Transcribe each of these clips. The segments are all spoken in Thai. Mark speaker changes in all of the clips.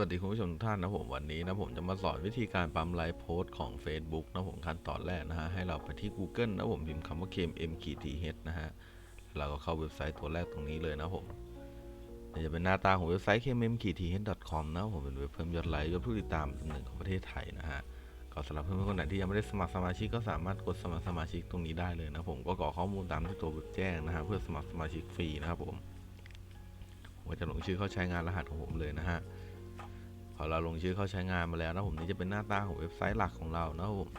Speaker 1: วัสดีคุณผู้ชมทุกท่านนะผมวันนี้นะผมจะมาสอนวิธีการปั๊มไลฟ์โพสต์ของ Facebook นะผมขั้นตอนแรกนะฮะให้เราไปที่ Google นะผมพิมพ์คำว่า KMM ขีด TH นะฮะเราก็เข้าเว็บไซต์ตัวแรกตรงนี้เลยนะผมจะเป็นหน้าตาของเว็บไซต์ KMM ขีด TH com นะผมเป็นเว็บเพิ่มยอดไลค์ยอดผู้ติดตามอันดับหนึ่งของประเทศไทยนะฮะก็สำหรับเพื่อนๆคนไหนที่ยังไม่ได้สมัครสมาชิกก็สามารถกดสมัครสมาชิกตรงนี้ได้เลยนะผมก็กรอกข้อมูลตามที่ตัวเว็บแจ้งนะฮะเพื่อสมัครสมาชิกฟรีนะครับผมผมจะลงชื่อเข้าใช้งานรหัสของผมเลยนะฮะ พอเราลงชื่อเข้าใช้งานมาแล้วนะผมนี่จะเป็นหน้าตาของเว็บไซต์หลักของเรานะครับผม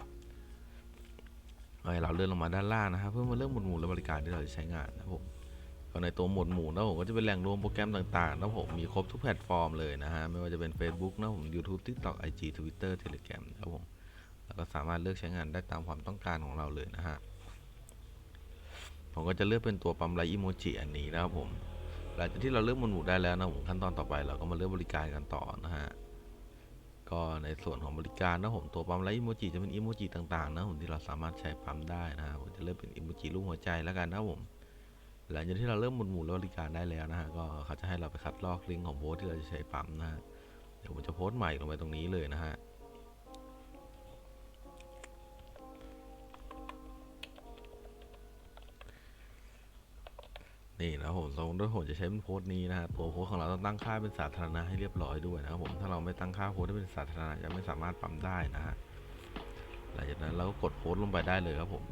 Speaker 1: ให้เราเลื่อนลงมาด้านล่างนะครับเพื่อมาเลือกหมวดหมู่และบริการที่เราจะใช้งานนะครับผมก็ในตัวหมวดหมู่นะผมก็จะเป็นแหล่งรวมโปรแกรมต่างๆนะผมมีครบทุกแพลตฟอร์มเลยนะฮะไม่ว่าจะเป็น Facebook นะผม YouTube TikTok IG Twitter Telegram นะผมแล้วก็สามารถเลือกใช้งานได้ตามความต้องการของเราเลยนะฮะผมก็จะเลือกเป็นตัวปั๊มไลท์อีโมจิอันนี้นะครับผมหลังจากที่เราเลือกหมวดหมู่ได้แล้วนะผมขั้นตอนต่อไปเราก็มาเลือกบริการกันต่อนะฮะ ก็ในส่วนของบริการนะผมตัวปั๊มไลท์อิโมจิจะเป็นอิโมจิต่างๆนะผมที่เราสามารถใช้ปั๊มได้นะฮะผมจะเลือกเป็นอิโมจิรูปหัวใจแล้วกันนะผมหลังจากที่เราเริ่มหมุนหมู่บริการได้แล้วนะฮะก็เขาจะให้เราไปคัดลอกลิงก์ของโพสที่เราจะใช้ปั๊มนะฮะเดี๋ยวผมจะโพสต์ใหม่ลงไปตรงนี้เลยนะฮะ นี่นะผมสมมติว่าผมจะใช้เป็นโพสต์นี้นะฮะตัวโพสต์ของเราต้องตั้งค่าเป็นสาธารณะให้เรียบร้อยด้วยนะครับผมถ้าเราไม่ตั้งค่าโพสต์ให้เป็นสาธารณะจะไม่สามารถปั๊มได้นะฮะหลังจากนั้นเราก็กดโพสต์ลงไปได้เลยครับผม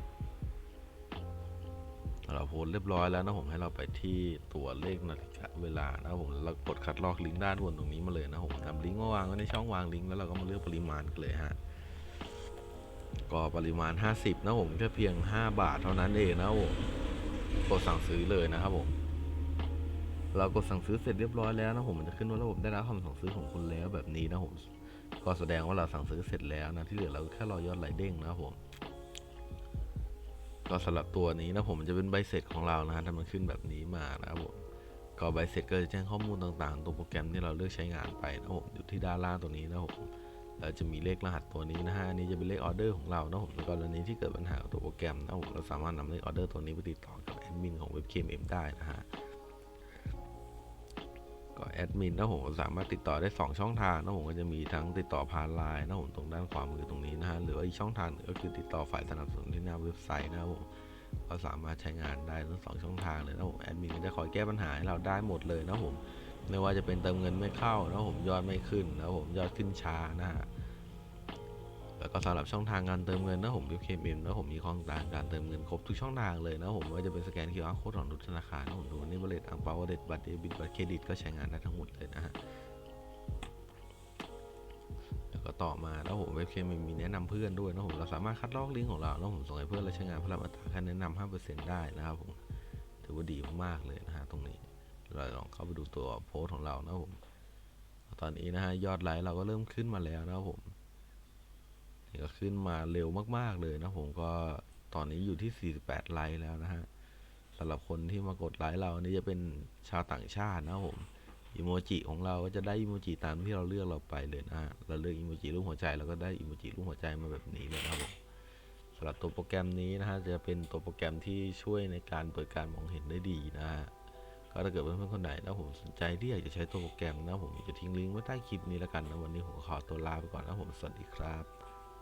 Speaker 1: เราโพสต์เรียบร้อยแล้วนะผมให้เราไปที่ตัวเลขนาฬิกาเวลานะครับผมแล้วกดคัดลอกลิงก์ด้านบนตรงนี้มาเลยนะผมนำลิงก์มาวางไว้ในช่องวางลิงก์แล้วเราก็มาเลือกปริมาณกันเลยฮะก็ปริมาณ 50 นะผมแค่เพียง 5 บาทเท่านั้นเองนะผม กดสั่งซื้อเลยนะครับผม เรากดสั่งซื้อเสร็จเรียบร้อยแล้วนะผมมันจะขึ้นว่าระบบได้รับคำสั่งซื้อของคุณแล้วแบบนี้นะผมก็แสดงว่าเราสั่งซื้อเสร็จแล้วนะที่เหลือเราแค่รอยอดไหลเด้งนะครับผมก็สำหรับตัวนี้นะผมมันจะเป็นใบเสร็จของเรานะฮะถ้ามันขึ้นแบบนี้มานะครับผมก็ใบเสร็จก็จะแจ้งข้อมูลต่างๆ ตัวโปรแกรมที่เราเลือกใช้งานไปนะผมอยู่ที่ด้านล่างตัวนี้นะผม จะมีเลขรหัสตัวนี้นะฮะอันนี้จะเป็นเลขออเดอร์ของเรานะผมในกรณีที่เกิดปัญหาตัวโปรแกรมนะผมเราสามารถนำเลขออเดอร์ตัวนี้ไปติดต่อกับแอดมินของเว็บ KMM ได้นะฮะก็แอดมินนะผมสามารถติดต่อได้ 2 ช่องทางนะผมก็จะมีทั้งติดต่อผ่านไลน์นะผมตรงด้านขวามือตรงนี้นะฮะหรือว่าอีกช่องทางหนึ่งก็คือติดต่อฝ่ายสนับสนุนที่หน้าเว็บไซต์นะผมก็สามารถใช้งานได้ทั้งสองช่องทางเลยนะผมแอดมินก็จะคอยแก้ปัญหาให้เราได้หมดเลยนะผม ไม่ว่าจะเป็นเติมเงินไม่เข้านะผมยอดไม่ขึ้นนะผมยอดขึ้นช้านะฮะแล้วก็สำหรับช่องทางการเติมเงินนะผมยูเคมนะผมมีข้อต่างการเติมเงินครบทุกช่องทางเลยนะผมไม่ว่าจะเป็นสแกน QR Code ของธนาคารนะผมดูนี่บริษัทอังเปาเด็ดบัตรเดบิตบัตรเครดิตก็ใช้งานได้ทั้งหมดเลยนะฮะแล้วก็ต่อมาแล้วผมเว็บเคมมีแนะนำเพื่อนด้วยนะผมเราสามารถคัดลอกลิงก์ของเราแล้วผมส่งให้เพื่อนและใช้งานเพื่อรับอัตราค่าแนะนำ5%ได้นะครับผมถือว่าดีมากๆเลยนะฮะตรงนี้ เราลองเข้าไปดูตัวโพสต์ของเรานะผม ตอนนี้นะฮะยอดไลค์เราก็เริ่มขึ้นมาแล้วนะผมนี่ก็ขึ้นมาเร็วมาก ๆ เลยนะผมก็ตอนนี้อยู่ที่ 48 ไลค์แล้วนะฮะสำหรับคนที่มากดไลค์เรานี่จะเป็นชาวต่างชาตินะผมอีโมจิของเราก็จะได้อีโมจิตามที่เราเลือกเราไปเลยนะฮะเราเลือกอีโมจิรูปหัวใจเราก็ได้อีโมจิรูปหัวใจมาแบบนี้เลยนะครับผมสำหรับตัวโปรแกรมนี้นะฮะจะเป็นตัวโปรแกรมที่ช่วยในการเปิดการมองเห็นได้ดีนะฮะ ถ้าเกิดเพื่อนๆคนไหนนะผมสนใจที่อยากจะใช้ตัวโปรแกรมนะผมจะทิ้งลิงก์ไว้ใต้คลิปนี้แล้วกันนะวันนี้ผมขอตัวลาไปก่อนนะผมสวัสดีครับ